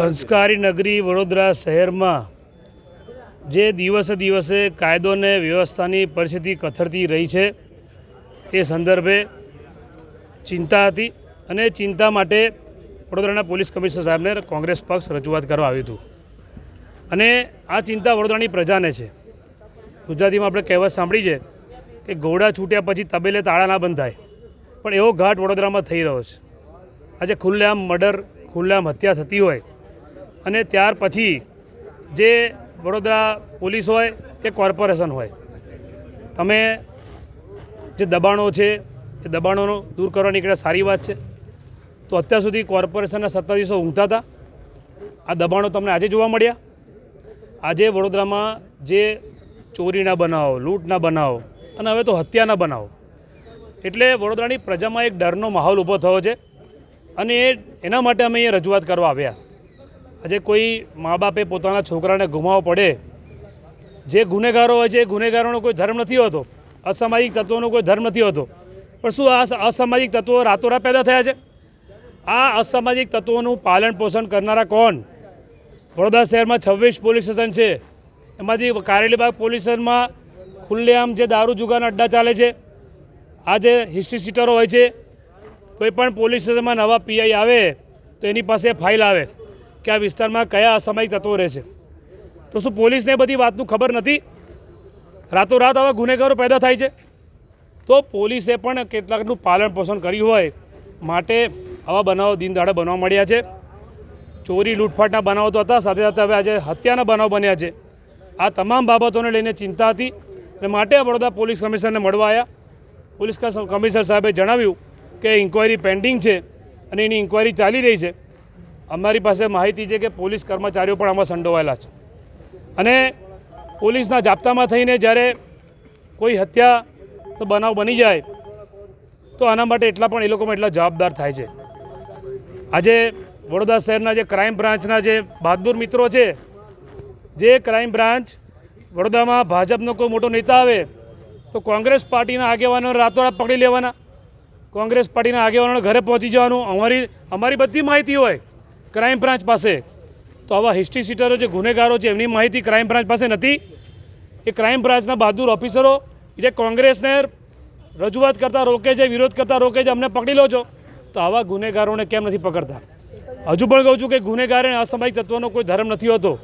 સંસ્કારી નગરી વડોદરા શહેરમાં જે દિવસે દિવસે કાયદો અને વ્યવસ્થાની પરિસ્થિતિ કથળતી રહી છે, એ સંદર્ભે ચિંતા હતી અને ચિંતા માટે વડોદરાના પોલીસ કમિશનર સાહેબને કોંગ્રેસ પક્ષ રજૂઆત કરવા આવ્યું હતું. અને આ ચિંતા વડોદરાની પ્રજાને છે. ગુજરાતીમાં આપણે કહેવત સાંભળી છે કે ઘોડા છૂટ્યા પછી તબેલે તાળા ના બંધ થાય પણ એવો ઘાટ વડોદરામાં થઈ રહ્યો છે. આજે ખુલ્લેઆમ મર્ડર, ખુલ્લેઆમ હત્યા થતી હોય અને ત્યાર પછી જે વડોદરા પોલીસ હોય કે કોર્પોરેશન હોય, તમે જે દબાણો છે, એ દબાણોનો દૂર કરવા નીકળ્યા સારી વાત છે. તો અત્યાર સુધી કોર્પોરેશનના સત્તાધીશો ઊંઘતા હતા. આ દબાણો તમને આજે જોવા મળ્યા. આજે વડોદરામાં જે ચોરીના બનાવો, લૂંટના બનાવો અને હવે તો હત્યાના બનાવો, એટલે વડોદરાની પ્રજામાં એક ડરનો માહોલ ઊભો થયો છે અને એ એના માટે અમે અહીંયા રજૂઆત કરવા આવ્યા. આજે કોઈ મા બાપે પોતાના છોકરાને ગુમાવવો પડે. જે ગુનેગારો હોય છે એ ગુનેગારોનો કોઈ ધર્મ નથી હોતો. અસામાજિક તત્વોનો કોઈ ધર્મ નથી હોતો. પણ શું આ અસામાજિક તત્વો રાતોરાત પેદા થયા છે? આ અસામાજિક તત્વોનું પાલન પોષણ કરનારા કોણ? વડોદરા શહેરમાં છવ્વીસ પોલીસ સ્ટેશન છે. એમાંથી કારેલીબાગ પોલીસ સ્ટેશનમાં ખુલ્લેઆમ જે દારૂ જુગાના અડ્ડા ચાલે છે, આ જે હિસ્ટ્રી સીટરો હોય છે, કોઈ પણ પોલીસ સ્ટેશનમાં નવા પીઆઈ આવે, તો એની પાસે ફાઇલ આવે. કે આ વિસ્તારમાં કયા અસામાયિક તત્વો રહે છે? તો શું પોલીસને બધી વાતનું ખબર નથી? રાતોરાત આવા ગુનેગારો પેદા થાય છે? તો પોલીસે પણ કેટલાકનું પાલન પોષણ કર્યું હોય માટે આવા બનાવો દિન દાડે બનવા મળ્યા છે. ચોરી લૂંટફાટના બનાવો તો હતા, સાથે સાથે હવે આજે હત્યાના બનાવ બન્યા છે. આ તમામ બાબતોને લઈને ચિંતા હતી અને માટે વડોદરા પોલીસ કમિશનરને મળવા આવ્યા પોલીસ કમિશનર સાહેબે જણાવ્યું કે ઇન્કવાયરી પેન્ડિંગ છે અને એની ઇન્કવાયરી ચાલી રહી છે. અમારી પાસે માહિતી છે કે પોલીસ કર્મચારીઓ પણ આમાં સંડોવાયેલા છે. અને પોલીસના જાપ્તામાં થઈને જ્યારે કોઈ હત્યાનો બનાવ બની જાય, તો આના માટે એટલા પણ એ લોકોમાં એટલા જવાબદાર થાય છે. આજે વડોદરા શહેરના જે ક્રાઇમ બ્રાન્ચના જે બહાદુર મિત્રો છે, જે ક્રાઇમ બ્રાન્ચ વડોદરામાં ભાજપનો કોઈ મોટો નેતા આવે, તો કોંગ્રેસ પાર્ટીના આગેવાનો રાતોરાત પકડી લેવાના. કોંગ્રેસ પાર્ટીના આગેવાનોને ઘરે પહોંચી જવાનું. અમારી અમારી બધી માહિતી હોય. ક્રાઇમ બ્રાન્ચ પાસે. તો આવા હિસ્ટ્રી સીટરો જે ગુનેગારો છે, એમની માહિતી ક્રાઇમ બ્રાન્ચ પાસે નથી. એ ક્રાઇમ બ્રાન્ચના બહાદુર ઓફિસરો, જે કોંગ્રેસને રજૂઆત કરતાં રોકે છે, વિરોધ કરતાં રોકે છે, અમને પકડી લો છો. તો આવા ગુનેગારોને કેમ નથી પકડતા? હજુ પણ કહું છું કે ગુનેગાર અને અસામાજિક તત્વોનો કોઈ ધર્મ નથી હોતો.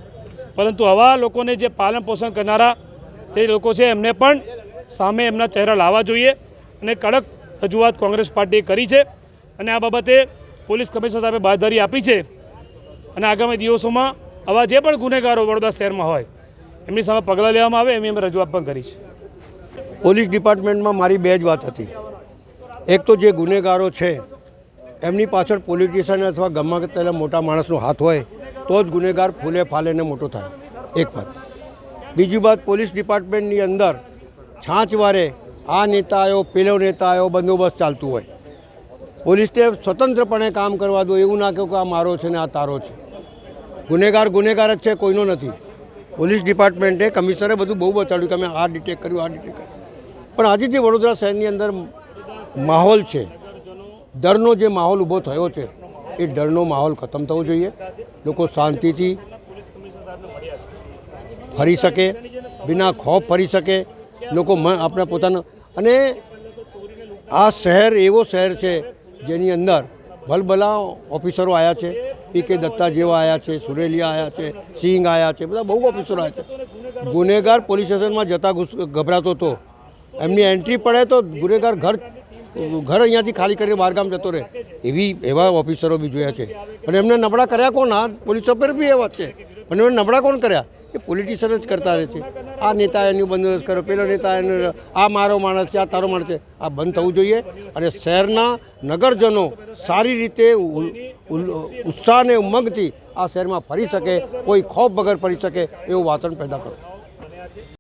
પરંતુ આવા લોકોને જે પાલન પોષણ કરનારા તે લોકો છે, એમને પણ સામે એમના ચહેરા લાવવા જોઈએ અને કડક રજૂઆત કોંગ્રેસ પાર્ટીએ કરી છે. અને આ બાબતે પોલીસ કમિશનર સાહેબે બાંયધરી આપી છે. અને આગામી દિવસોમાં આવા જે પણ ગુનેગારો વડોદરા શહેરમાં હોય, એમની સામે પગલાં લેવામાં આવે, એમની અમે રજૂઆત પણ કરી છે. પોલીસ ડિપાર્ટમેન્ટમાં મારી બે જ વાત હતી. એક તો જે ગુનેગારો છે, એમની પાછળ પોલિટિશિયન અથવા ગમે તેના મોટા માણસનો હાથ હોય, તો જ ગુનેગાર ફૂલે ફાલેને મોટો થાય. એક વાત. બીજી વાત, પોલીસ ડિપાર્ટમેન્ટની અંદર છાંચવારે આ નેતા આવ્યો પેલો નેતા આવ્યો બંદોબસ્ત ચાલતું હોય. પોલીસને સ્વતંત્રપણે કામ કરવા દો, એવું ના કહ્યું કે આ મારો છે ને આ તારો છે. ગુનેગાર ગુનેગાર જ છે, કોઈનો નથી. પોલીસ ડિપાર્ટમેન્ટે કમિશનરે બધું બહુ બતાડ્યું કે અમે આ ડિટેક્ટ કર્યું, આ ડિટેક્ટ કર્યું. પણ આજે જે વડોદરા શહેરની અંદર માહોલ છે, ડરનો જે માહોલ ઊભો થયો છે, એ ડરનો માહોલ ખતમ થવો જોઈએ. લોકો શાંતિથી ફરી શકે, બિના ખોફ ફરી શકે. લોકો આપણા પોતાના અને આ શહેર એવો શહેર છે જેની અંદર ભલભલા ઓફિસરો આવ્યા છે. પી કે દત્તા જેવા આવ્યા છે, સુરેલિયા આવ્યા છે, સિંહ આવ્યા છે, બધા બહુ ઓફિસરો આવ્યા છે. ગુનેગાર પોલીસ સ્ટેશનમાં જતા ગભરાતો હતો. એમની એન્ટ્રી પડે તો ગુનેગાર ઘર ઘર અહીંયાથી ખાલી કરીને બહારગામ જતો રહે. એવી, એવા ઓફિસરો બી જોયા છે. અને એમને નબળા કર્યા કોણ? આ પોલીસ ઓફિસર બી એવા જ છે. અને એમને નબળા કોણ કર્યા? એ પોલિટિશિયન જ કરતા રહે છે. આ નેતા એનું બંદોબસ્ત કર્યો. પેલો નેતા એનો આ મારો માણસ છે, આ તારો માણસ છે. આ બંધ થવું જોઈએ. અને શહેરના નગરજનો સારી રીતે ઉત્સાહ અને ઉમંગથી આ શહેરમાં ફરી શકે, કોઈ ખોફ વગર ફરી શકે, એવું વાતાવરણ પેદા કરો.